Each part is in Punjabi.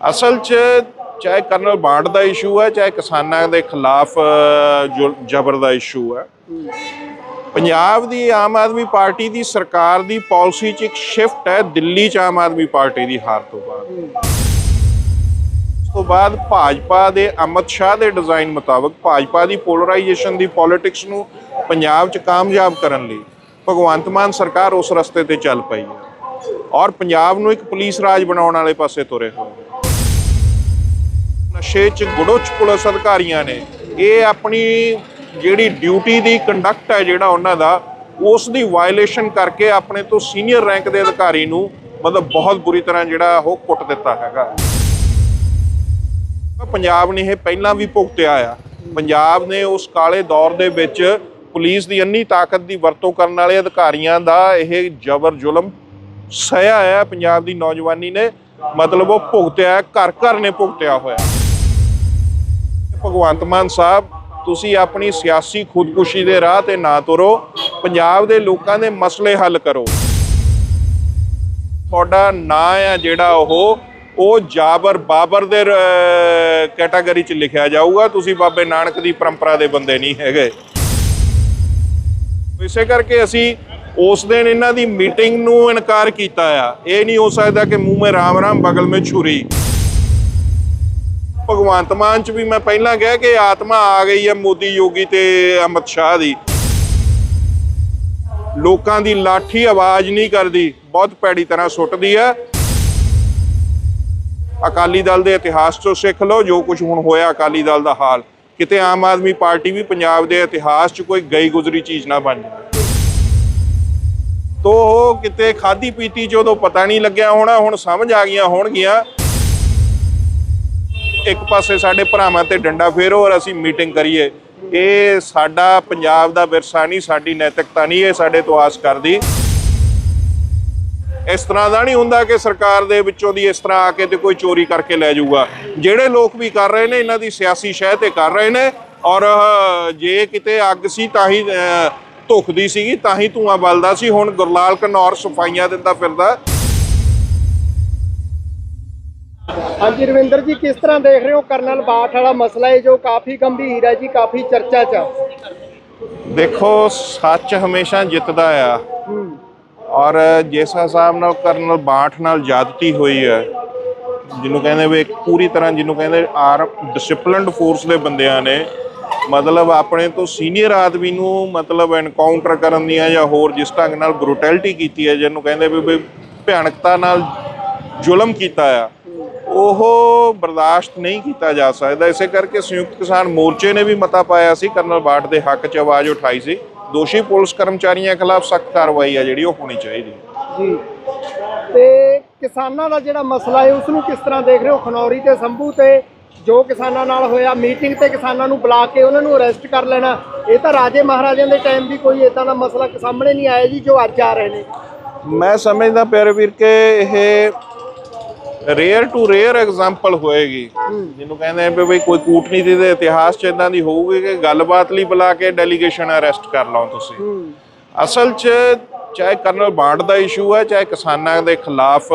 ਅਸਲ 'ਚ ਚਾਹੇ ਕਰਨਲ ਬਾਂਡ ਦਾ ਇਸ਼ੂ ਹੈ, ਚਾਹੇ ਕਿਸਾਨਾਂ ਦੇ ਖਿਲਾਫ ਜ਼ਬਰ ਦਾ ਇਸ਼ੂ ਹੈ। ਪੰਜਾਬ ਦੀ ਆਮ ਆਦਮੀ ਪਾਰਟੀ ਦੀ ਸਰਕਾਰ ਦੀ ਪਾਲਿਸੀ 'ਚ ਇੱਕ ਸ਼ਿਫਟ ਹੈ, ਦਿੱਲੀ 'ਚ ਆਮ ਆਦਮੀ ਪਾਰਟੀ ਦੀ ਹਾਰ ਤੋਂ ਬਾਅਦ। ਉਸ ਤੋਂ ਬਾਅਦ ਭਾਜਪਾ ਦੇ ਅਮਿਤ ਸ਼ਾਹ ਦੇ ਡਿਜ਼ਾਈਨ ਮੁਤਾਬਕ ਭਾਜਪਾ ਦੀ ਪੋਲਰਾਈਜੇਸ਼ਨ ਦੀ ਪੋਲਿਟਿਕਸ ਨੂੰ ਪੰਜਾਬ 'ਚ ਕਾਮਯਾਬ ਕਰਨ ਲਈ ਭਗਵੰਤ ਮਾਨ ਸਰਕਾਰ ਉਸ ਰਸਤੇ ਤੇ ਚੱਲ ਪਈ ਹੈ। ਔਰ ਪੰਜਾਬ ਨੂੰ ਇੱਕ ਪੁਲਿਸ ਰਾਜ ਬਣਾਉਣ ਵਾਲੇ ਪਾਸੇ ਤੁਰੇ ਹੋਏ। ਨਸ਼ੇ 'ਚ ਗੁੜੋਚ ਪੁਲਿਸ ਅਧਿਕਾਰੀਆਂ ਨੇ, ਇਹ ਆਪਣੀ ਜਿਹੜੀ ਡਿਊਟੀ ਦੀ ਕੰਡਕਟ ਹੈ ਜਿਹੜਾ ਉਹਨਾਂ ਦਾ, ਉਸ ਦੀ ਵਾਇਲੇਸ਼ਨ ਕਰਕੇ ਆਪਣੇ ਤੋਂ ਸੀਨੀਅਰ ਰੈਂਕ ਦੇ ਅਧਿਕਾਰੀ ਨੂੰ ਮਤਲਬ ਬਹੁਤ ਬੁਰੀ ਤਰ੍ਹਾਂ ਜਿਹੜਾ ਉਹ ਕੁੱਟ ਦਿੱਤਾ ਹੈਗਾ। ਪੰਜਾਬ ਨੇ ਇਹ ਪਹਿਲਾਂ ਵੀ ਭੁਗਤਿਆ ਆ। ਪੰਜਾਬ ਨੇ ਉਸ ਕਾਲੇ ਦੌਰ ਦੇ ਵਿੱਚ ਪੁਲਿਸ ਦੀ ਅੰਨੀ ਤਾਕਤ ਦੀ ਵਰਤੋਂ ਕਰਨ ਵਾਲੇ ਅਧਿਕਾਰੀਆਂ ਦਾ ਇਹ ਜ਼ਬਰ ਜ਼ੁਲਮ ਸਹਿਆ ਹੈ, ਪੰਜਾਬ ਦੀ ਨੌਜਵਾਨੀ ਨੇ। ਮਤਲਬ ਉਹ ਭੁਗਤਿਆ ਘਰ ਘਰ ਨੇ ਭੁਗਤਿਆ ਹੋਇਆ। ਭਗਵੰਤ ਮਾਨ ਸਾਹਿਬ, ਤੁਸੀਂ ਆਪਣੀ ਸਿਆਸੀ ਖੁਦਕੁਸ਼ੀ ਦੇ ਰਾਹ ਤੇ ਨਾ ਤੁਰੋ। ਪੰਜਾਬ ਦੇ ਲੋਕਾਂ ਦੇ ਮਸਲੇ ਹੱਲ ਕਰੋ। ਤੁਹਾਡਾ ਨਾਂ ਆ ਜਿਹੜਾ ਉਹ ਉਹ ਜਾਬਰ ਬਾਬਰ ਦੇ ਕੈਟਾਗਰੀ ਚ ਲਿਖਿਆ ਜਾਊਗਾ। ਤੁਸੀਂ ਬਾਬੇ ਨਾਨਕ ਦੀ ਪਰੰਪਰਾ ਦੇ ਬੰਦੇ ਨਹੀਂ ਹੈਗੇ। ਇਸੇ ਕਰਕੇ ਅਸੀਂ ਉਸ ਦਿਨ ਇਹਨਾਂ ਦੀ ਮੀਟਿੰਗ ਨੂੰ ਇਨਕਾਰ ਕੀਤਾ ਆ। ਇਹ ਨਹੀਂ ਹੋ ਸਕਦਾ ਕਿ ਮੂੰਹ ਮੇ ਰਾਮ ਰਾਮ, ਬਗਲ ਮੇ ਛੁਰੀ। ਭਗਵੰਤ ਮਾਨ ਚ ਵੀ ਮੈਂ ਪਹਿਲਾਂ ਕਿਹਾ ਕਿ ਆਤਮਾ ਆ ਗਈ ਹੈ ਮੋਦੀ ਯੋਗੀ ਤੇ ਅਮਿਤ ਸ਼ਾਹ ਦੀ। ਲੋਕਾਂ ਦੀ ਲਾਠੀ ਆਵਾਜ਼ ਨਹੀਂ ਕਰਦੀ, ਬਹੁਤ ਪੈੜੀ ਤਰ੍ਹਾਂ ਸੁੱਟਦੀ ਹੈ। ਅਕਾਲੀ ਦਲ ਦੇ ਇਤਿਹਾਸ ਤੋਂ ਸਿੱਖ ਲਓ, ਜੋ ਕੁਝ ਹੁਣ ਹੋਇਆ ਅਕਾਲੀ ਦਲ ਦਾ ਹਾਲ। ਕਿਤੇ ਆਮ ਆਦਮੀ ਪਾਰਟੀ ਵੀ ਪੰਜਾਬ ਦੇ ਇਤਿਹਾਸ 'ਚ ਕੋਈ ਗਈ ਗੁਜ਼ਰੀ ਚੀਜ਼ ਨਾ ਬਣ ਜਾਵੇ। ਤੋ ਉਹ ਕਿਤੇ ਖਾਦੀ ਪੀਤੀ 'ਚ ਉਦੋਂ ਪਤਾ ਨਹੀਂ ਲੱਗਿਆ ਹੋਣਾ, ਹੁਣ ਸਮਝ ਆ ਗਈਆਂ ਹੋਣਗੀਆਂ। ਇੱਕ ਪਾਸੇ ਸਾਡੇ ਭਰਾਵਾਂ ਤੇ ਡੰਡਾ ਫੇਰੋ ਔਰ ਅਸੀਂ ਮੀਟਿੰਗ ਕਰੀਏ। ਇਹ ਸਾਡਾ ਪੰਜਾਬ ਦਾ ਵਿਰਸਾ ਨਹੀਂ, ਸਾਡੀ ਨੈਤਿਕਤਾ ਨਹੀਂ, ਇਹ ਸਾਡੇ ਤੋਂ ਆਸ ਕਰਦੀ। ਇਸ ਤਰ੍ਹਾਂ ਦਾ ਨਹੀਂ ਹੁੰਦਾ ਕਿ ਸਰਕਾਰ ਦੇ ਵਿੱਚੋਂ ਦੀ ਇਸ ਤਰ੍ਹਾਂ ਆ ਕੇ ਤੇ ਕੋਈ ਚੋਰੀ ਕਰਕੇ ਲੈ ਜਾਊਗਾ। ਜਿਹੜੇ ਲੋਕ ਵੀ ਕਰ ਰਹੇ ਨੇ ਇਹਨਾਂ ਦੀ ਸਿਆਸੀ ਸ਼ਹਿ ਤੇ ਕਰ ਰਹੇ ਨੇ ਔਰ ਜੇ ਕਿਤੇ ਅੱਗ ਸੀ ਤਾਂ ਹੀ ਧੁਖਦੀ ਸੀਗੀ ਤਾਂ ਹੀ ਧੂਆਂ ਬਲਦਾ ਸੀ। ਹੁਣ ਗੁਰਲਾਲ ਘਨੌਰ ਸਫਾਈਆਂ ਦਿੰਦਾ ਫਿਰਦਾ। ਹਾਂਜੀ ਰਵਿੰਦਰ ਜੀ ਕਿਸ ਤਰ੍ਹਾਂ ਦੇਖ ਰਹੇ ਹੋ ਕਰਨਲ ਬਾਠ ਵਾਲਾ ਮਸਲਾ? ਹੈ ਜੋ ਕਾਫੀ ਗੰਭੀਰ ਹੈ ਜੀ ਕਾਫੀ ਚਰਚਾ 'ਚ। ਦੇਖੋ ਸੱਚ ਹਮੇਸ਼ਾ ਜਿੱਤਦਾ ਆ। ਔਰ ਜਿਸ ਹਿਸਾਬ ਨਾਲ ਕਰਨਲ ਬਾਠ ਨਾਲ ਜਾਦਤੀ ਹੋਈ ਹੈ, ਜਿਹਨੂੰ ਕਹਿੰਦੇ ਵੀ ਇੱਕ ਪੂਰੀ ਤਰ੍ਹਾਂ ਜਿਹਨੂੰ ਕਹਿੰਦੇ ਆਰ ਡਿਸਪਲਿਨਡ ਫੋਰਸ ਦੇ ਬੰਦਿਆਂ ਨੇ, ਮਤਲਬ ਆਪਣੇ ਤੋਂ ਸੀਨੀਅਰ ਆਦਮੀ ਨੂੰ ਮਤਲਬ ਐਨਕਾਊਂਟਰ ਕਰਨ ਦੀਆਂ ਜਾਂ ਹੋਰ ਜਿਸ ਢੰਗ ਨਾਲ ਬਰੂਟੈਲਿਟੀ ਕੀਤੀ ਹੈ, ਜਿਹਨੂੰ ਕਹਿੰਦੇ ਵੀ ਵੀ ਭਿਆਨਕਤਾ ਨਾਲ ਜ਼ੁਲਮ ਕੀਤਾ ਆ, ਉਹ ਬਰਦਾਸ਼ਤ ਨਹੀਂ ਕੀਤਾ ਜਾ ਸਕਦਾ। ਇਸੇ ਕਰਕੇ ਸੰਯੁਕਤ ਕਿਸਾਨ ਮੋਰਚੇ ਨੇ ਵੀ ਮਤਾ ਪਾਇਆ ਸੀ ਕਰਨਲ ਬਾਠ ਦੇ ਹੱਕ 'ਚ ਆਵਾਜ਼ ਉਠਾਈ ਸੀ। ਦੋਸ਼ੀ ਪੁਲਿਸ ਕਰਮਚਾਰੀਆਂ ਖਿਲਾਫ ਸਖਤ ਕਾਰਵਾਈ ਆ ਜਿਹੜੀ ਉਹ ਹੋਣੀ ਚਾਹੀਦੀ ਹੈ। ਜੀ। ਤੇ ਕਿਸਾਨਾਂ ਦਾ ਜਿਹੜਾ ਮਸਲਾ ਹੈ ਉਸ ਨੂੰ ਕਿਸ ਤਰ੍ਹਾਂ ਦੇਖ ਰਹੇ ਹੋ? ਖਨੌਰੀ ਤੇ ਸੰਭੂ ਤੇ ਜੋ ਕਿਸਾਨਾਂ ਨਾਲ ਹੋਇਆ ਮੀਟਿੰਗ ਤੇ ਕਿਸਾਨਾਂ ਨੂੰ ਬੁਲਾ ਕੇ ਉਹਨਾਂ ਨੂੰ ਅਰੈਸਟ ਕਰ ਲੈਣਾ। ਇਹ ਤਾਂ ਰਾਜੇ ਮਹਾਰਾਜਿਆਂ ਦੇ ਟਾਈਮ ਵੀ ਕੋਈ ਇਦਾਂ ਦਾ ਮਸਲਾ ਸਾਹਮਣੇ ਨਹੀਂ ਆਇਆ ਜੀ ਜੋ ਅੱਜ ਆ ਰਹੇ ਨੇ। ਮੈਂ ਸਮਝਦਾ ਪਿਆਰੇ ਵੀਰ ਕਿ ਇਹ ਰੇਅਰ ਟੂ ਰੇਅਰ ਐਗਜ਼ਾਮਪਲ ਹੋਏਗੀ। ਜਿਹਨੂੰ ਕਹਿੰਦੇ ਆ ਵੀ ਕੋਈ ਕੂਟਨੀਤੀ ਦੇ ਇਤਿਹਾਸ 'ਚ ਇਦਾਂ ਦੀ ਹੋਊਗੀ ਕਿ ਗੱਲਬਾਤ ਲਈ ਬੁਲਾ ਕੇ ਡੈਲੀਗੇਸ਼ਨ ਅਰੈਸਟ ਕਰ ਲਓ ਤੁਸੀਂ। ਅਸਲ 'ਚ ਚਾਹੇ ਕਰਨਲ ਬਾਂਡ ਦਾ ਇਸ਼ੂ ਹੈ ਚਾਹੇ ਕਿਸਾਨਾਂ ਦੇ ਖਿਲਾਫ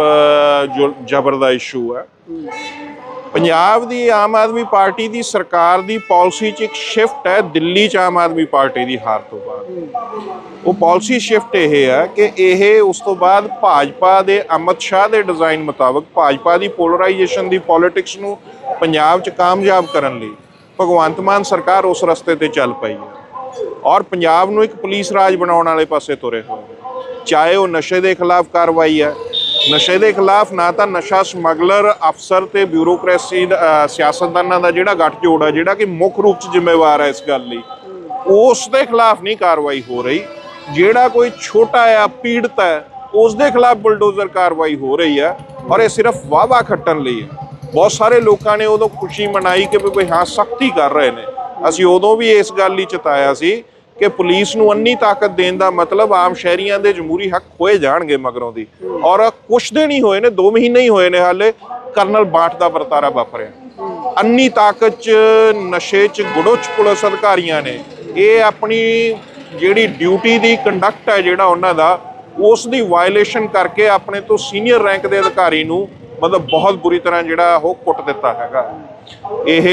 ਜ਼ਬਰ ਦਾ ਇਸ਼ੂ ਹੈ। ਪੰਜਾਬ ਦੀ ਆਮ ਆਦਮੀ ਪਾਰਟੀ ਦੀ ਸਰਕਾਰ ਦੀ ਪਾਲਿਸੀ 'ਚ ਇੱਕ ਸ਼ਿਫਟ ਹੈ, ਦਿੱਲੀ 'ਚ ਆਮ ਆਦਮੀ ਪਾਰਟੀ ਦੀ ਹਾਰ ਤੋਂ ਬਾਅਦ। ਉਹ ਪਾਲਿਸੀ ਸ਼ਿਫਟ ਇਹ ਹੈ ਕਿ ਇਹ ਉਸ ਤੋਂ ਬਾਅਦ ਭਾਜਪਾ ਦੇ ਅਮਿਤ ਸ਼ਾਹ ਦੇ ਡਿਜ਼ਾਈਨ ਮੁਤਾਬਕ ਭਾਜਪਾ ਦੀ ਪੋਲਰਾਈਜੇਸ਼ਨ ਦੀ ਪੋਲਿਟਿਕਸ ਨੂੰ ਪੰਜਾਬ 'ਚ ਕਾਮਯਾਬ ਕਰਨ ਲਈ ਭਗਵੰਤ ਮਾਨ ਸਰਕਾਰ ਉਸ ਰਸਤੇ ਤੇ ਚੱਲ ਪਈ ਹੈ ਔਰ ਪੰਜਾਬ ਨੂੰ ਇੱਕ ਪੁਲਿਸ ਰਾਜ ਬਣਾਉਣ ਵਾਲੇ ਪਾਸੇ ਤੁਰੇ ਹੋਏ ਚਾਹੇ ਉਹ ਨਸ਼ੇ ਦੇ ਖਿਲਾਫ ਕਾਰਵਾਈ ਹੈ ਨਸ਼ੇ ਦੇ ਖਿਲਾਫ ਨਾ ਤਾਂ ਨਸ਼ਾ ਸਮਗਲਰ ਅਫਸਰ ਤੇ ਬਿਊਰੋਕ੍ਰੇਸੀ ਦਾ, ਸਿਆਸਤਦਾਨਾਂ ਦਾ ਜਿਹੜਾ ਗੱਠਜੋੜ ਹੈ ਜਿਹੜਾ ਕਿ ਮੁੱਖ ਰੂਪ 'ਚ ਜ਼ਿੰਮੇਵਾਰ ਹੈ ਇਸ ਗੱਲ ਲਈ ਉਸ ਦੇ ਖਿਲਾਫ ਨਹੀਂ ਕਾਰਵਾਈ ਹੋ ਰਹੀ। ਜਿਹੜਾ ਕੋਈ ਛੋਟਾ ਆ ਪੀੜਤ ਹੈ ਉਸ ਦੇ ਖਿਲਾਫ ਬੁਲਡੋਜ਼ਰ ਕਾਰਵਾਈ ਹੋ ਰਹੀ ਹੈ ਔਰ ਇਹ ਸਿਰਫ ਵਾਵਾ ਖੱਟਣ ਲਈ ਹੈ ਬਹੁਤ ਸਾਰੇ ਲੋਕਾਂ ਨੇ ਉਦੋਂ ਖੁਸ਼ੀ ਮਨਾਈ ਕਿ ਵੀ ਬਈ ਹਾਂ ਸਖਤੀ ਕਰ ਰਹੇ ਨੇ। ਅਸੀਂ ਉਦੋਂ ਵੀ ਇਸ ਗੱਲ ਲਈ ਚਤਾਇਆ ਸੀ ਕਿ ਪੁਲਿਸ ਨੂੰ ਅੰਨੀ ਤਾਕਤ ਦੇਣ ਦਾ ਮਤਲਬ ਆਮ ਸ਼ਹਿਰੀਆਂ ਦੇ ਜਮਹੂਰੀ ਹੱਕ ਖੋਏ ਜਾਣਗੇ ਮਗਰੋਂ ਦੀ। ਔਰ ਕੁਛ ਦਿਨ ਹੀ ਹੋਏ ਨੇ 2 ਮਹੀਨੇ ਹੀ ਹੋਏ ਨੇ ਹਾਲੇ ਕਰਨਲ ਬਾਠ ਦਾ ਵਰਤਾਰਾ ਵਾਪਰਿਆ। ਅੰਨੀ ਤਾਕਤ ਚ ਨਸ਼ੇ ਚ ਗੁੜੋਚ ਪੁਲਿਸ ਅਧਿਕਾਰੀਆਂ ਨੇ। ਇਹ ਆਪਣੀ ਜਿਹੜੀ ਡਿਊਟੀ ਦੀ ਕੰਡਕਟ ਹੈ ਜਿਹੜਾ ਉਹਨਾਂ ਦਾ, ਉਸ ਦੀ ਵਾਇਲੇਸ਼ਨ ਕਰਕੇ ਆਪਣੇ ਤੋਂ ਸੀਨੀਅਰ ਰੈਂਕ ਦੇ ਅਧਿਕਾਰੀ ਨੂੰ ਮਤਲਬ ਬਹੁਤ ਬੁਰੀ ਤਰ੍ਹਾਂ ਜਿਹੜਾ ਉਹ ਕੁੱਟ ਦਿੱਤਾ ਹੈਗਾ। ਇਹ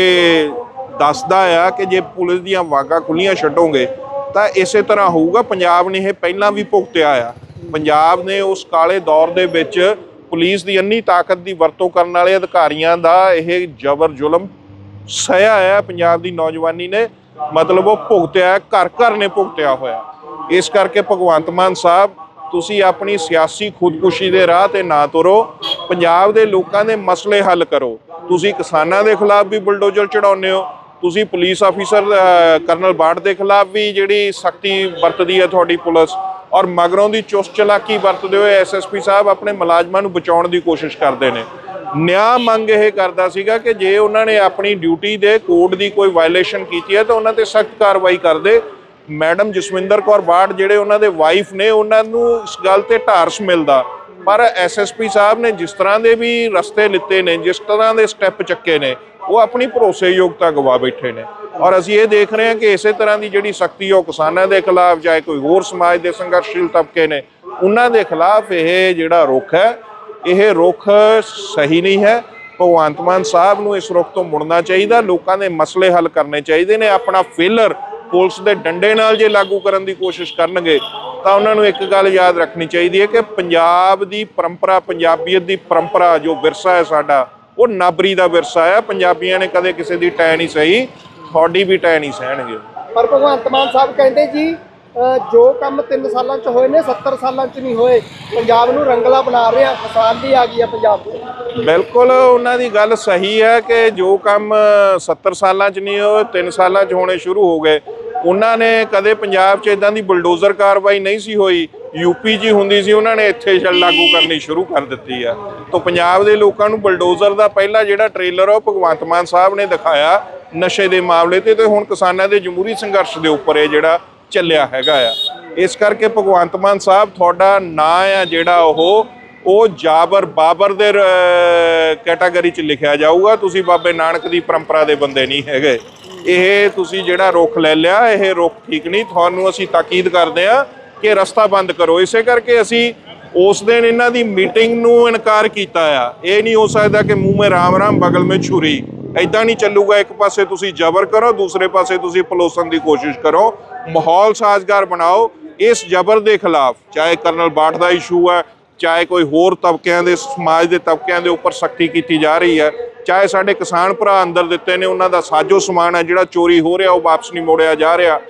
ਦੱਸਦਾ ਆ ਕਿ ਜੇ ਪੁਲਿਸ ਦੀਆਂ ਵਾਗਾ ਖੁੱਲੀਆਂ ਛੱਡੋਗੇ ਤਾਂ ਇਸੇ ਤਰ੍ਹਾਂ ਹੋਊਗਾ। ਪੰਜਾਬ ਨੇ ਇਹ ਪਹਿਲਾਂ ਵੀ ਭੁਗਤਿਆ ਆ। ਪੰਜਾਬ ਨੇ ਉਸ ਕਾਲੇ ਦੌਰ ਦੇ ਵਿੱਚ ਪੁਲਿਸ ਦੀ ਅੰਨੀ ਤਾਕਤ ਦੀ ਵਰਤੋਂ ਕਰਨ ਵਾਲੇ ਅਧਿਕਾਰੀਆਂ ਦਾ ਇਹ ਜ਼ਬਰ ਜ਼ੁਲਮ ਸਹਿਆ ਹੈ ਪੰਜਾਬ ਦੀ ਨੌਜਵਾਨੀ ਨੇ ਮਤਲਬ ਉਹ ਭੁਗਤਿਆ ਘਰ ਘਰ ਨੇ ਭੁਗਤਿਆ ਹੋਇਆ। ਇਸ ਕਰਕੇ ਭਗਵੰਤ ਮਾਨ ਸਾਹਿਬ, ਤੁਸੀਂ ਆਪਣੀ ਸਿਆਸੀ ਖੁਦਕੁਸ਼ੀ ਦੇ ਰਾਹ ਤੇ ਨਾ ਤੁਰੋ। ਪੰਜਾਬ ਦੇ ਲੋਕਾਂ ਦੇ ਮਸਲੇ ਹੱਲ ਕਰੋ। ਤੁਸੀਂ ਕਿਸਾਨਾਂ ਦੇ ਖਿਲਾਫ ਵੀ ਬੁਲਡੋਜ਼ਰ ਚੜਾਉਂਦੇ ਹੋ। ਤੁਸੀਂ ਪੁਲਿਸ ਆਫੀਸਰ ਕਰਨਲ ਬਾੜ ਦੇ ਖਿਲਾਫ ਵੀ ਜਿਹੜੀ ਸਖਤੀ ਵਰਤਦੀ ਹੈ ਤੁਹਾਡੀ ਪੁਲਿਸ ਔਰ ਮਗਰੋਂ ਦੀ ਚੁਸਤ ਚਲਾਕੀ ਵਰਤਦੇ ਹੋਏ ਐਸਐਸਪੀ ਸਾਹਿਬ ਆਪਣੇ ਮੁਲਾਜ਼ਮਾਂ ਨੂੰ ਬਚਾਉਣ ਦੀ ਕੋਸ਼ਿਸ਼ ਕਰਦੇ ਨੇ। ਨਿਆਂ ਮੰਗ ਇਹ ਕਰਦਾ ਸੀਗਾ ਕਿ ਜੇ ਉਹਨਾਂ ਨੇ ਆਪਣੀ ਡਿਊਟੀ ਦੇ ਕੋਡ ਦੀ ਕੋਈ ਵਾਇਲੇਸ਼ਨ ਕੀਤੀ ਹੈ ਤਾਂ ਉਹਨਾਂ ਤੇ ਸਖਤ ਕਾਰਵਾਈ ਕਰਦੇ ਮੈਡਮ ਜਸਵਿੰਦਰ ਕੌਰ ਬਾੜ ਜਿਹੜੇ ਉਹਨਾਂ ਦੇ ਵਾਈਫ ਨੇ, ਉਹਨਾਂ ਨੂੰ ਇਸ ਗੱਲ ਤੇ ਢਾਰਸ ਮਿਲਦਾ। ਪਰ ਐਸਐਸਪੀ ਸਾਹਿਬ ਨੇ ਜਿਸ ਤਰ੍ਹਾਂ ਦੇ ਵੀ ਰਸਤੇ ਲਿੱਤੇ ਨੇ, ਜਿਸ ਤਰ੍ਹਾਂ ਦੇ ਸਟੈਪ ਚੱਕੇ ਨੇ ਉਹ ਆਪਣੀ ਭਰੋਸੇਯੋਗਤਾ ਗਵਾ ਬੈਠੇ ਨੇ। ਔਰ ਅਸੀਂ ਇਹ ਦੇਖ ਰਹੇ ਹਾਂ ਕਿ ਇਸੇ ਤਰ੍ਹਾਂ ਦੀ ਜਿਹੜੀ ਸਖਤੀ ਉਹ ਕਿਸਾਨਾਂ ਦੇ ਖਿਲਾਫ ਚਾਹੇ ਕੋਈ ਹੋਰ ਸਮਾਜ ਦੇ ਸੰਘਰਸ਼ੀਲ ਤਬਕੇ ਨੇ, ਉਹਨਾਂ ਦੇ ਖਿਲਾਫ ਇਹ ਜਿਹੜਾ ਰੁਖ ਹੈ, ਇਹ ਰੁਖ ਸਹੀ ਨਹੀਂ ਹੈ। ਭਗਵੰਤ ਮਾਨ ਸਾਹਿਬ ਨੂੰ ਇਸ ਰੁਖ ਤੋਂ ਮੁੜਨਾ ਚਾਹੀਦਾ, ਲੋਕਾਂ ਦੇ ਮਸਲੇ ਹੱਲ ਕਰਨੇ ਚਾਹੀਦੇ ਨੇ, ਆਪਣਾ ਫੇਲਰ ਪੁਲਿਸ ਦੇ ਡੰਡੇ ਨਾਲ ਜੇ ਲਾਗੂ ਕਰਨ ਦੀ ਕੋਸ਼ਿਸ਼ ਕਰਨਗੇ, ਤਾਂ ਉਹਨਾਂ ਨੂੰ ਇੱਕ ਗੱਲ ਯਾਦ ਰੱਖਣੀ ਚਾਹੀਦੀ ਹੈ ਕਿ ਪੰਜਾਬ ਦੀ ਪਰੰਪਰਾ, ਪੰਜਾਬੀਅਤ ਦੀ ਪਰੰਪਰਾ, ਜੋ ਵਿਰਸਾ ਹੈ ਸਾਡਾ ਉਹ ਨਾਬਰੀ ਦਾ ਵਿਰਸਾ ਹੈ ਪੰਜਾਬੀਆਂ ਨੇ ਕਦੇ ਕਿਸੇ ਦੀ ਟੈ ਨਹੀਂ ਸਹੀ ਤੁਹਾਡੀ ਵੀ ਟੈ ਨਹੀਂ ਸਹਿਣਗੇ। ਪਰ ਭਗਵੰਤ ਮਾਨ ਸਾਹਿਬ ਕਹਿੰਦੇ ਜੀ ਜੋ ਕੰਮ 3 ਸਾਲਾਂ ਚ ਹੋਏ ਨੇ 70 ਸਾਲਾਂ ਚ ਨਹੀਂ ਹੋਏ ਪੰਜਾਬ ਨੂੰ ਰੰਗਲਾ ਬਣਾ ਰਹੇ ਆ ਖੁਸ਼ਹਾਲੀ ਆ ਗਈ ਆ ਪੰਜਾਬ 'ਚ ਬਿਲਕੁਲ ਉਹਨਾਂ ਦੀ ਗੱਲ ਸਹੀ ਹੈ ਕਿ ਜੋ ਕੰਮ 70 ਸਾਲਾਂ 'ਚ ਨਹੀਂ ਹੋਏ 3 ਸਾਲਾਂ 'ਚ ਹੋਣੇ ਸ਼ੁਰੂ ਹੋ ਗਏ। ਉਹਨਾਂ ਨੇ ਕਦੇ ਪੰਜਾਬ 'ਚ ਇਦਾਂ ਦੀ ਬੁਲਡੋਜ਼ਰ ਕਾਰਵਾਈ ਨਹੀਂ ਸੀ ਹੋਈ। ਯੂਪੀ ਹੀ ਹੁੰਦੀ ਸੀ ਉਹਨਾਂ ਨੇ ਇੱਥੇ ਛਲ ਲਾਗੂ ਕਰਨੀ ਸ਼ੁਰੂ ਕਰ ਦਿੱਤੀ ਆ। ਤੋਂ ਪੰਜਾਬ ਦੇ ਲੋਕਾਂ ਨੂੰ ਬੁਲਡੋਜ਼ਰ ਦਾ ਪਹਿਲਾ ਜਿਹੜਾ ਟ੍ਰੇਲਰ ਆ ਉਹ ਭਗਵੰਤ ਮਾਨ ਸਾਹਿਬ ਨੇ ਦਿਖਾਇਆ ਨਸ਼ੇ ਦੇ ਮਾਮਲੇ ਤੇ ਤੇ ਹੁਣ ਕਿਸਾਨਾਂ ਦੇ ਜਮਹੂਰੀ ਸੰਘਰਸ਼ ਦੇ ਉੱਪਰ ਇਹ ਜਿਹੜਾ ਚੱਲਿਆ ਹੈਗਾ ਆ। ਇਸ ਕਰਕੇ ਭਗਵੰਤ ਮਾਨ ਸਾਹਿਬ ਤੁਹਾਡਾ ਨਾਂ ਆ ਜਿਹੜਾ ਉਹ ਉਹ ਜਾਬਰ ਬਾਬਰ ਦੇ ਕੈਟਾਗਰੀ ਚ ਲਿਖਿਆ ਜਾਊਗਾ। ਤੁਸੀਂ ਬਾਬੇ ਨਾਨਕ ਦੀ ਪਰੰਪਰਾ ਦੇ ਬੰਦੇ ਨਹੀਂ ਹੈਗੇ। ਇਹ ਤੁਸੀਂ ਜਿਹੜਾ ਰੁਖ ਲੈ ਲਿਆ ਇਹ ਰੁਖ ਠੀਕ ਨਹੀਂ ਤੁਹਾਨੂੰ ਅਸੀਂ ਤਾਕੀਦ ਕਰਦੇ ਆ ਕਿ ਰਸਤਾ ਬੰਦ ਕਰੋ। ਇਸੇ ਕਰਕੇ ਅਸੀਂ ਉਸ ਦਿਨ ਇਹਨਾਂ ਦੀ ਮੀਟਿੰਗ ਨੂੰ ਇਨਕਾਰ ਕੀਤਾ ਆ। ਇਹ ਨਹੀਂ ਹੋ ਸਕਦਾ ਕਿ ਮੂੰਹ ਮੇ ਰਾਮ ਰਾਮ, ਬਗਲ ਮੇ ਛੁਰੀ। ਐਦਾਂ ਨਹੀਂ ਚੱਲੂਗਾ, ਇੱਕ ਪਾਸੇ ਤੁਸੀਂ ਜ਼ਬਰ ਕਰੋ, ਦੂਸਰੇ ਪਾਸੇ ਤੁਸੀਂ ਪਲੋਸਣ ਦੀ ਕੋਸ਼ਿਸ਼ ਕਰੋ। ਮਾਹੌਲ ਸਾਜ਼ਗਾਰ ਬਣਾਓ, ਇਸ ਜ਼ਬਰ ਦੇ ਖਿਲਾਫ। ਚਾਹੇ ਕਰਨਲ ਬਾਠ ਦਾ ਇਸ਼ੂ ਹੈ ਚਾਹੇ ਕੋਈ ਹੋਰ ਤਬਕਿਆਂ ਦੇ, ਸਮਾਜ ਦੇ ਤਬਕਿਆਂ ਦੇ ਉੱਪਰ ਸਖਤੀ ਕੀਤੀ ਜਾ ਰਹੀ ਹੈ। ਚਾਹੇ ਸਾਡੇ ਕਿਸਾਨ ਭਰਾ ਅੰਦਰ ਦਿੱਤੇ ਨੇ, ਉਹਨਾਂ ਦਾ ਸਾਜੋ ਸਮਾਨ ਹੈ, ਜਿਹੜਾ ਚੋਰੀ ਹੋ ਰਿਹਾ, ਉਹ ਵਾਪਸ ਨਹੀਂ ਮੋੜਿਆ ਜਾ ਰਿਹਾ।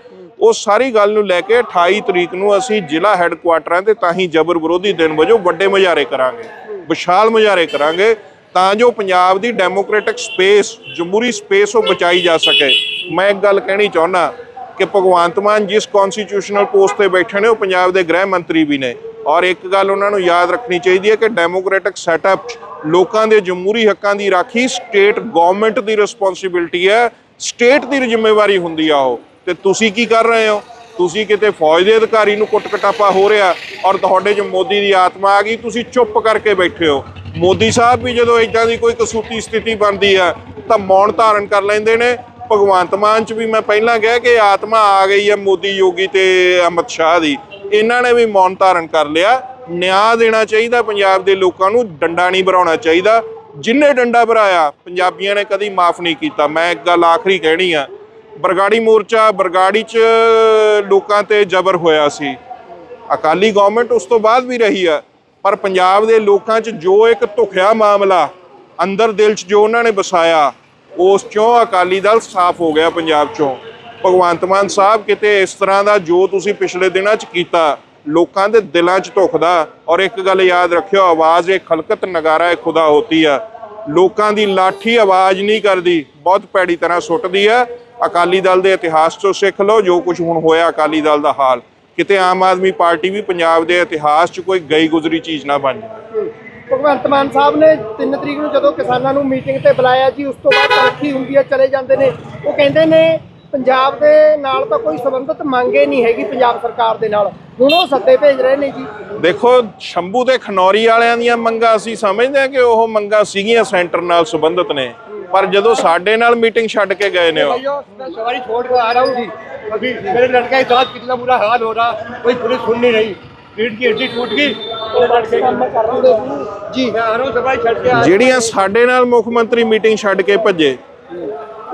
ਉਹ ਸਾਰੀ ਗੱਲ ਨੂੰ ਲੈ ਕੇ 28 ਤਰੀਕ ਨੂੰ ਅਸੀਂ ਜ਼ਿਲ੍ਹਾ ਹੈੱਡਕੁਆਟਰਾਂ ਤੇ ਤਾਂ ਹੀ ਜ਼ਬਰ ਵਿਰੋਧੀ ਦਿਨ ਵਜੋਂ ਵੱਡੇ ਮੁਜ਼ਾਹਰੇ ਕਰਾਂਗੇ, ਵਿਸ਼ਾਲ ਮੁਜ਼ਾਹਰੇ ਕਰਾਂਗੇ, ਤਾਂ ਜੋ ਪੰਜਾਬ ਦੀ ਡੈਮੋਕ੍ਰੈਟਿਕ ਸਪੇਸ ਜਮਹੂਰੀ ਸਪੇਸ ਉਹ ਬਚਾਈ ਜਾ ਸਕੇ। ਮੈਂ ਇੱਕ ਗੱਲ ਕਹਿਣੀ ਚਾਹੁੰਦਾ ਕਿ ਭਗਵੰਤ ਮਾਨ ਜਿਸ ਕਨਸਟੀਟਿਊਸ਼ਨਲ ਪੋਸਟ ਤੇ ਬੈਠੇ ਨੇ, ਉਹ ਪੰਜਾਬ ਦੇ ਗ੍ਰਹਿ ਮੰਤਰੀ ਵੀ ਨੇ। ਔਰ ਇੱਕ ਗੱਲ ਉਹਨਾਂ ਨੂੰ ਯਾਦ ਰੱਖਣੀ ਚਾਹੀਦੀ ਹੈ ਕਿ ਡੈਮੋਕ੍ਰੈਟਿਕ ਸੈਟਅਪ ਲੋਕਾਂ ਦੇ ਜਮਹੂਰੀ ਹੱਕਾਂ ਦੀ ਰਾਖੀ ਸਟੇਟ ਗਵਰਨਮੈਂਟ ਦੀ ਰਿਸਪੌਂਸਿਬਿਲਟੀ ਹੈ ਸਟੇਟ ਦੀ ਜ਼ਿੰਮੇਵਾਰੀ ਹੁੰਦੀ ਆ ਉਹ। ਤੇ ਤੁਸੀਂ ਕੀ ਕਰ ਰਹੇ ਹੋ? ਤੁਸੀਂ ਕਿਤੇ ਫੌਜ ਦੇ ਅਧਿਕਾਰੀ ਨੂੰ ਕੁੱਟ ਕਟਾਪਾ ਹੋ ਰਿਹਾ ਔਰ ਤੁਹਾਡੇ 'ਚ ਮੋਦੀ ਦੀ ਆਤਮਾ ਆ ਗਈ, ਤੁਸੀਂ ਚੁੱਪ ਕਰਕੇ ਬੈਠੇ ਹੋ। ਮੋਦੀ ਸਾਹਿਬ ਵੀ ਜਦੋਂ ਇਦਾਂ ਦੀ ਕੋਈ ਕਸੂਤੀ ਸਥਿਤੀ ਬਣਦੀ ਆ ਤਾਂ ਮੌਨ ਧਾਰਨ ਕਰ ਲੈਂਦੇ ਨੇ। ਭਗਵੰਤ ਮਾਨ 'ਚ ਵੀ ਮੈਂ ਪਹਿਲਾਂ ਕਿਹਾ ਕਿ ਆਤਮਾ ਆ ਗਈ ਹੈ ਮੋਦੀ ਯੋਗੀ ਤੇ ਅਮਿਤ ਸ਼ਾਹ ਦੀ। ਇਹਨਾਂ ਨੇ ਵੀ ਮੌਨ ਧਾਰਨ ਕਰ ਲਿਆ। ਨਿਆਂ ਦੇਣਾ ਚਾਹੀਦਾ ਪੰਜਾਬ ਦੇ ਲੋਕਾਂ ਨੂੰ, ਡੰਡਾ ਨਹੀਂ ਭਰਾਉਣਾ ਚਾਹੀਦਾ। ਜਿੰਨੇ ਡੰਡਾ ਭਰਾਇਆ, ਪੰਜਾਬੀਆਂ ਨੇ ਕਦੀ ਮਾਫ ਨਹੀਂ ਕੀਤਾ। ਮੈਂ ਇੱਕ ਗੱਲ ਆਖਰੀ ਕਹਿਣੀ ਆ ਬਰਗਾੜੀ ਮੋਰਚਾ ਬਰਗਾੜੀ 'ਚ ਲੋਕਾਂ ਤੇ ਜ਼ਬਰ ਹੋਇਆ ਸੀ। ਅਕਾਲੀ ਗਵਰਨਮੈਂਟ ਉਸ ਤੋਂ ਬਾਅਦ ਵੀ ਰਹੀ ਆ, ਪਰ ਪੰਜਾਬ ਦੇ ਲੋਕਾਂ 'ਚ ਜੋ ਇੱਕ ਧੁਖਿਆ ਮਾਮਲਾ ਅੰਦਰ ਦਿਲ 'ਚ ਜੋ ਉਹਨਾਂ ਨੇ ਵਸਾਇਆ, ਉਸ 'ਚੋਂ ਅਕਾਲੀ ਦਲ ਸਾਫ਼ ਹੋ ਗਿਆ ਪੰਜਾਬ 'ਚੋਂ। ਭਗਵੰਤ ਮਾਨ ਸਾਹਿਬ ਕਿਤੇ ਇਸ ਤਰ੍ਹਾਂ ਦਾ ਜੋ ਤੁਸੀਂ ਪਿਛਲੇ ਦਿਨਾਂ 'ਚ ਕੀਤਾ, ਲੋਕਾਂ ਦੇ ਦਿਲਾਂ 'ਚ ਧੁਖਦਾ, ਔਰ ਇੱਕ ਗੱਲ ਯਾਦ ਰੱਖਿਓ, ਆਵਾਜ਼ ਇਹ ਖਲਕਤ ਨਗਾਰਾ ਇਹ ਖੁਦਾ ਹੋਤੀ ਆ। ਲੋਕਾਂ ਦੀ ਲਾਠੀ ਆਵਾਜ਼ ਨਹੀਂ ਕਰਦੀ, ਬਹੁਤ ਪੈੜੀ ਤਰ੍ਹਾਂ ਸੁੱਟਦੀ ਆ। ਅਕਾਲੀ ਦਲ ਦੇ ਇਤਿਹਾਸ ਤੋਂ ਸਿੱਖ ਲਓ ਜੋ ਕੁਝ ਹੁਣ ਹੋਇਆ ਅਕਾਲੀ ਦਲ ਦਾ ਹਾਲ। ਕਿਤੇ ਆਮ ਆਦਮੀ ਪਾਰਟੀ ਵੀ ਪੰਜਾਬ ਦੇ ਇਤਿਹਾਸ 'ਚ ਕੋਈ ਗਈ ਗੁਜ਼ਰੀ ਚੀਜ਼ ਨਾ ਬਣ ਜਾਵੇ। ਭਗਵੰਤ ਮਾਨ ਸਾਹਿਬ ਨੇ 3 ਤਰੀਕ ਨੂੰ ਜਦੋਂ ਕਿਸਾਨਾਂ ਨੂੰ ਮੀਟਿੰਗ ਤੇ ਬੁਲਾਇਆ ਜੀ ਉਸ ਤੋਂ ਬਾਅਦ ਤਲਖੀ ਹੁੰਦੀ ਹੈ ਚਲੇ ਜਾਂਦੇ ਨੇ। ਉਹ ਕਹਿੰਦੇ ਨੇ ਪੰਜਾਬ ਦੇ ਨਾਲ ਤਾਂ ਕੋਈ ਸੰਬੰਧਿਤ ਮੰਗੇ ਨਹੀਂ ਹੈਗੀ ਪੰਜਾਬ ਸਰਕਾਰ ਦੇ ਨਾਲ। ਹੁਣ ਉਹ ਸੱਦੇ ਭੇਜ ਰਹੇ ਨੇ ਜੀ। ਦੇਖੋ ਸ਼ੰਭੂ ਤੇ ਖਨੌਰੀ ਵਾਲਿਆਂ ਦੀਆਂ ਮੰਗਾਂ ਅਸੀਂ ਸਮਝਦੇ ਹਾਂ ਕਿ ਉਹ ਮੰਗਾਂ ਸੀਗੀਆਂ ਸੈਂਟਰ ਨਾਲ ਸੰਬੰਧਿਤ ਨੇ। ਪਰ ਜਦੋਂ ਸਾਡੇ ਨਾਲ ਮੀਟਿੰਗ ਛੱਡ ਕੇ ਗਏ ਨੇ ਉਹ मैं सवारी छोड़ कर आ रहा हूँ जी अभी मेरे लड़के के साथ कितना बुरा हाल हो रहा कोई पुलिस सुन नहीं रही रीढ़ की हड्डी टूट गई ਜੀ मैं आ रहा हूँ दवाई छड़ के आ ਜਿਹੜੀਆਂ ਸਾਡੇ ਨਾਲ ਮੁੱਖ ਮੰਤਰੀ ਮੀਟਿੰਗ ਛੱਡ ਕੇ ਭੱਜੇ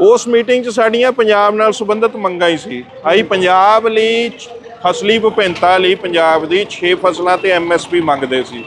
ਉਸ ਮੀਟਿੰਗ 'ਚ ਸਾਡੀਆਂ ਪੰਜਾਬ ਨਾਲ ਸੰਬੰਧਿਤ ਮੰਗਾਂ ਹੀ ਸੀ ਆਈ ਪੰਜਾਬ ਲਈ ਛ- ਫਸਲੀ ਵਿਭਿੰਨਤਾ ਲਈ ਪੰਜਾਬ ਦੀ 6 ਫਸਲਾਂ ਤੇ ਐਮਐਸਪੀ ਮੰਗਦੇ ਸੀ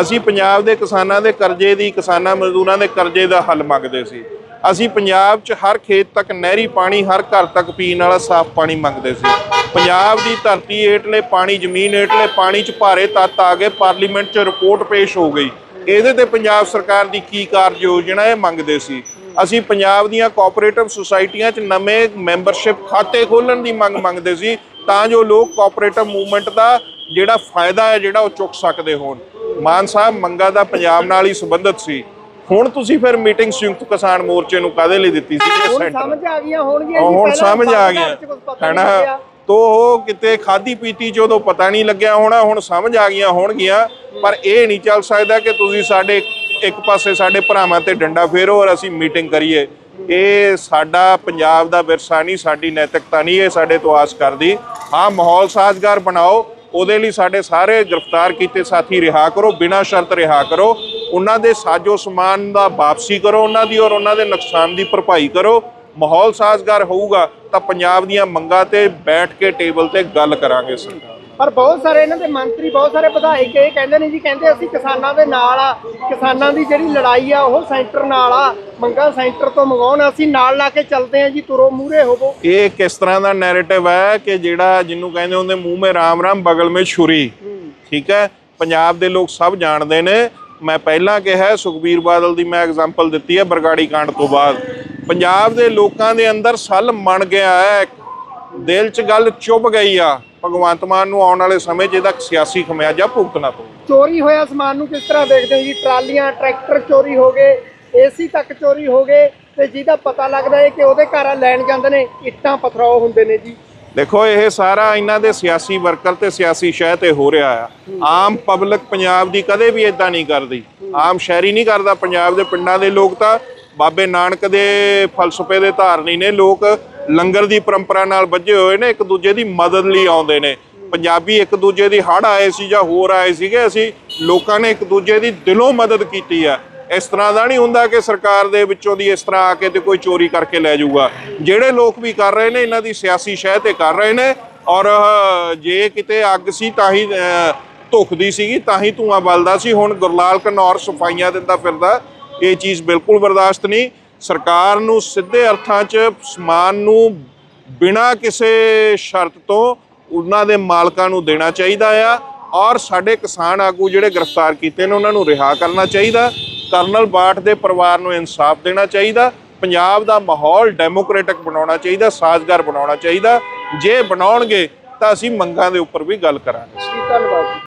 ਅਸੀਂ ਪੰਜਾਬ ਦੇ ਕਿਸਾਨਾਂ ਦੇ ਕਰਜ਼ੇ ਦੀ, ਕਿਸਾਨਾਂ ਮਜ਼ਦੂਰਾਂ ਦੇ ਕਰਜ਼ੇ ਦਾ ਹੱਲ ਮੰਗਦੇ ਸੀ। ਅਸੀਂ ਪੰਜਾਬ 'ਚ ਹਰ ਖੇਤ ਤੱਕ ਨਹਿਰੀ ਪਾਣੀ, ਹਰ ਘਰ ਤੱਕ ਪੀਣ ਵਾਲਾ ਸਾਫ਼ ਪਾਣੀ ਮੰਗਦੇ ਸੀ। ਪੰਜਾਬ ਦੀ ਧਰਤੀ ਹੇਠਲੇ ਪਾਣੀ, ਜ਼ਮੀਨ ਹੇਠਲੇ ਪਾਣੀ 'ਚ ਭਾਰੇ ਤੱਤ ਆ ਗਏ, ਪਾਰਲੀਮੈਂਟ 'ਚ ਰਿਪੋਰਟ ਪੇਸ਼ ਹੋ ਗਈ। ਇਹਦੇ ਤੇ ਪੰਜਾਬ ਸਰਕਾਰ ਦੀ ਕੀ ਕਾਰਜ ਯੋਜਨਾ ਇਹ ਮੰਗਦੇ ਸੀ। ਅਸੀਂ ਪੰਜਾਬ ਦੀਆਂ ਕੋਆਪਰੇਟਿਵ ਸੁਸਾਇਟੀਆਂ 'ਚ ਨਵੇਂ ਮੈਂਬਰਸ਼ਿਪ ਖਾਤੇ ਖੋਲਣ ਦੀ ਮੰਗ ਮੰਗਦੇ ਸੀ ਤਾਂ ਜੋ ਲੋਕ ਕੋਆਪਰੇਟਿਵ ਮੂਵਮੈਂਟ ਦਾ ਜਿਹੜਾ ਫਾਇਦਾ ਹੈ ਜਿਹੜਾ ਉਹ ਚੁੱਕ ਸਕਦੇ ਹੋਣ। ਮਾਨ ਸਾਹਿਬ ਮੰਗਾ ਦਾ ਪੰਜਾਬ ਨਾਲ ਹੀ ਸੰਬੰਧਿਤ ਸੀ। ਹੁਣ ਤੁਸੀਂ ਫਿਰ ਮੀਟਿੰਗ ਸੰਯੁਕਤ ਕਿਸਾਨ ਮੋਰਚੇ ਨੂੰ ਕਾਦੇ ਲਈ ਦਿੱਤੀ ਸੀ? ਇਹ ਹੁਣ ਸੈਂਟਰ ਸਮਝ ਆ ਗਈਆਂ ਹੋਣਗੀਆਂ ਹੁਣ ਸਮਝ ਆ ਨਹੀਂ ਹੈਨਾ। ਤੋ ਉਹ ਕਿਤੇ ਖਾਦੀ ਪੀਤੀ ਚ ਉਦੋਂ ਪਤਾ ਨਹੀਂ ਲੱਗਿਆ ਹੋਣਾ ਹੁਣ ਸਮਝ ਆ ਗਈਆਂ ਹੋਣਗੀਆਂ। ਪਰ ਇਹ ਨਹੀਂ ਚੱਲ ਸਕਦਾ ਕਿ ਤੁਸੀਂ ਸਾਡੇ ਇੱਕ ਪਾਸੇ ਸਾਡੇ ਭਰਾਵਾਂ ਤੇ ਡੰਡਾ ਫੇਰੋ ਔਰ ਅਸੀਂ ਮੀਟਿੰਗ ਕਰੀਏ। ਇਹ ਸਾਡਾ ਪੰਜਾਬ ਦਾ ਵਿਰਸਾ ਨਹੀਂ ਸਾਡੀ ਨੈਤਿਕਤਾ ਨਹੀਂ ਇਹ ਸਾਡੇ ਤੋਂ ਆਸ ਕਰਦੀ। ਹਾਂ ਮਾਹੌਲ ਸਾਜ਼ਗਾਰ ਬਣਾਓ। ਉਹਦੇ ਲਈ ਸਾਡੇ ਸਾਰੇ ਗ੍ਰਿਫਤਾਰ ਕੀਤੇ ਸਾਥੀ ਰਿਹਾ ਕਰੋ, ਬਿਨਾਂ ਸ਼ਰਤ ਰਿਹਾ ਕਰੋ। ਉਹਨਾਂ ਦੇ ਸਾਜੋ ਸਮਾਨ ਦਾ ਵਾਪਸੀ ਕਰੋ ਉਹਨਾਂ ਦੀ ਔਰ ਉਹਨਾਂ ਦੇ ਨੁਕਸਾਨ ਦੀ ਭਰਪਾਈ ਕਰੋ। ਮਾਹੌਲ ਸਾਜ਼ਗਾਰ ਹੋਊਗਾ ਤਾਂ ਪੰਜਾਬ ਦੀਆਂ ਮੰਗਾਂ ਤੇ ਬੈਠ ਕੇ ਟੇਬਲ ਤੇ ਗੱਲ ਕਰਾਂਗੇ ਸਰਕਾਰ ਪਰ ਬਹੁਤ ਸਾਰੇ ਇਹਨਾਂ ਦੇ ਮੰਤਰੀ, ਬਹੁਤ ਸਾਰੇ ਵਿਧਾਇਕ ਇਹ ਕਹਿੰਦੇ ਨੇ ਜੀ, ਕਹਿੰਦੇ ਅਸੀਂ ਕਿਸਾਨਾਂ ਦੇ ਨਾਲ ਆ, ਕਿਸਾਨਾਂ ਦੀ ਜਿਹੜੀ ਲੜਾਈ ਆ, ਉਹ ਸੈਂਟਰ ਨਾਲ ਆ, ਮੰਗਾਂ ਸੈਂਟਰ ਤੋਂ ਮੰਗਾਉਣ, ਅਸੀਂ ਨਾਲ ਲਾ ਕੇ ਚੱਲਦੇ ਆ ਜੀ, ਤੁਰੋ ਮੂਰੇ ਹੋਵੋ। ਇਹ ਕਿਸ ਤਰ੍ਹਾਂ ਦਾ ਨੈਰੇਟਿਵ ਹੈ ਕਿ ਜਿਹੜਾ ਜਿਹਨੂੰ ਕਹਿੰਦੇ ਹੁੰਦੇ ਮੂੰਹ ਮੇ ਰਾਮ ਰਾਮ, ਬਗਲ ਮੇ ਛੁਰੀ। ਠੀਕ ਹੈ? ਪੰਜਾਬ ਦੇ ਲੋਕ ਸਭ ਜਾਣਦੇ ਨੇ। ਮੈਂ ਪਹਿਲਾਂ ਕਿਹਾ, ਸੁਖਬੀਰ ਬਾਦਲ ਦੀ ਮੈਂ ਐਗਜ਼ਾਮਪਲ ਦਿੱਤੀ ਹੈ, ਬਰਗਾੜੀ ਕਾਂਡ ਤੋਂ ਬਾਅਦ। ਪੰਜਾਬ ਦੇ ਲੋਕਾਂ ਦੇ ਅੰਦਰ ਸੱਲ ਮਣ ਗਿਆ ਹੈ ਦਿਲ 'ਚ ਗੱਲ ਚੁੱਭ ਗਈ ਆ ਭਗਵੰਤ ਮਾਨ ਨੂੰ ਆਉਣ ਵਾਲੇ ਸਮੇਂ 'ਚ ਇਹਦਾ ਸਿਆਸੀ ਖਮਿਆਜਾ ਭੁਗਤਣਾ ਪਊ। ਚੋਰੀ ਹੋਇਆ ਸਮਾਨ ਨੂੰ ਕਿਸ ਤਰ੍ਹਾਂ ਦੇਖਦੇ ਹੋ ਜੀ? ਟਰਾਲੀਆਂ ਟਰੈਕਟਰ ਚੋਰੀ ਹੋ ਗਏ ਏਸੀ ਤੱਕ ਚੋਰੀ ਹੋ ਗਏ ਤੇ ਜਿਹਦਾ ਪਤਾ ਲੱਗਦਾ ਹੈ ਕਿ ਉਹਦੇ ਘਰ ਲੈਣ ਜਾਂਦੇ ਨੇ ਇੱਟਾਂ ਪਥਰਾਓ ਹੁੰਦੇ ਨੇ ਜੀ। ਦੇਖੋ ਇਹ ਸਾਰਾ ਇਹਨਾਂ ਦੇ ਸਿਆਸੀ ਵਰਕਰ ਤੇ ਸਿਆਸੀ ਸ਼ਹਿ ਤੇ ਹੋ ਰਿਹਾ ਆ। ਆਮ ਪਬਲਿਕ ਪੰਜਾਬ ਦੀ ਕਦੇ ਵੀ ਇਦਾਂ ਨਹੀਂ ਕਰਦੀ। ਆਮ ਸ਼ਹਿਰੀ ਨਹੀਂ ਕਰਦਾ। ਪੰਜਾਬ ਦੇ ਪਿੰਡਾਂ ਦੇ ਲੋਕ ਤਾਂ ਬਾਬੇ ਨਾਨਕ ਦੇ ਫਲਸਫੇ ਦੇ ਧਾਰਨੀ ਨੇ ਲੋਕ ਲੰਗਰ ਦੀ ਪਰੰਪਰਾ ਨਾਲ ਵੱਜੇ ਹੋਏ ਨੇ ਇੱਕ ਦੂਜੇ ਦੀ ਮਦਦ ਲਈ ਆਉਂਦੇ ਨੇ। ਪੰਜਾਬੀ ਇੱਕ ਦੂਜੇ ਦੀ ਹੜ ਆਏ ਸੀ ਜਾਂ ਹੋਰ ਆਏ ਸੀਗੇ ਅਸੀਂ ਲੋਕਾਂ ਨੇ ਇੱਕ ਦੂਜੇ ਦੀ ਦਿਲੋਂ ਮਦਦ ਕੀਤੀ ਆ। ਇਸ ਤਰ੍ਹਾਂ ਦਾ ਨਹੀਂ ਹੁੰਦਾ ਕਿ ਸਰਕਾਰ ਦੇ ਵਿੱਚੋਂ ਦੀ ਇਸ ਤਰ੍ਹਾਂ ਆ ਕੇ ਤੇ ਕੋਈ ਚੋਰੀ ਕਰਕੇ ਲੈ ਜਾਊਗਾ। ਜਿਹੜੇ ਲੋਕ ਵੀ ਕਰ ਰਹੇ ਨੇ ਇਹਨਾਂ ਦੀ ਸਿਆਸੀ ਸ਼ਹਿ ਤੇ ਕਰ ਰਹੇ ਨੇ ਔਰ ਜੇ ਕਿਤੇ ਅੱਗ ਸੀ ਤਾਂ ਹੀ ਅਹ, ਧੁਖਦੀ ਸੀਗੀ ਤਾਂ ਹੀ ਧੂਆਂ ਬਲਦਾ ਸੀ। ਹੁਣ ਗੁਰਲਾਲ ਕਨੌਰ ਸਫਾਈਆਂ ਦਿੰਦਾ ਫਿਰਦਾ ਇਹ ਚੀਜ਼ ਬਿਲਕੁਲ ਬਰਦਾਸ਼ਤ ਨਹੀਂ। ਸਰਕਾਰ ਨੂੰ ਸਿੱਧੇ ਅਰਥਾਂ 'ਚ ਸਮਾਨ ਨੂੰ ਬਿਨਾਂ ਕਿਸੇ ਸ਼ਰਤ ਤੋਂ ਉਹਨਾਂ ਦੇ ਮਾਲਕਾਂ ਨੂੰ ਦੇਣਾ ਚਾਹੀਦਾ ਆ ਔਰ ਸਾਡੇ ਕਿਸਾਨ ਆਗੂ ਜਿਹੜੇ ਗ੍ਰਿਫਤਾਰ ਕੀਤੇ ਨੇ, ਉਹਨਾਂ ਨੂੰ ਰਿਹਾ ਕਰਨਾ ਚਾਹੀਦਾ, ਕਰਨਲ ਬਾਠ ਦੇ ਪਰਿਵਾਰ ਨੂੰ ਇਨਸਾਫ ਦੇਣਾ ਚਾਹੀਦਾ, ਪੰਜਾਬ ਦਾ ਮਾਹੌਲ ਡੈਮੋਕ੍ਰੈਟਿਕ ਬਣਾਉਣਾ ਚਾਹੀਦਾ, ਸਾਜ਼ਗਾਰ ਬਣਾਉਣਾ ਚਾਹੀਦਾ, ਜੇ ਬਣਾਉਣਗੇ ਤਾਂ ਅਸੀਂ ਮੰਗਾਂ ਦੇ ਉੱਪਰ ਵੀ ਗੱਲ ਕਰਾਂਗੇ। ਧੰਨਵਾਦ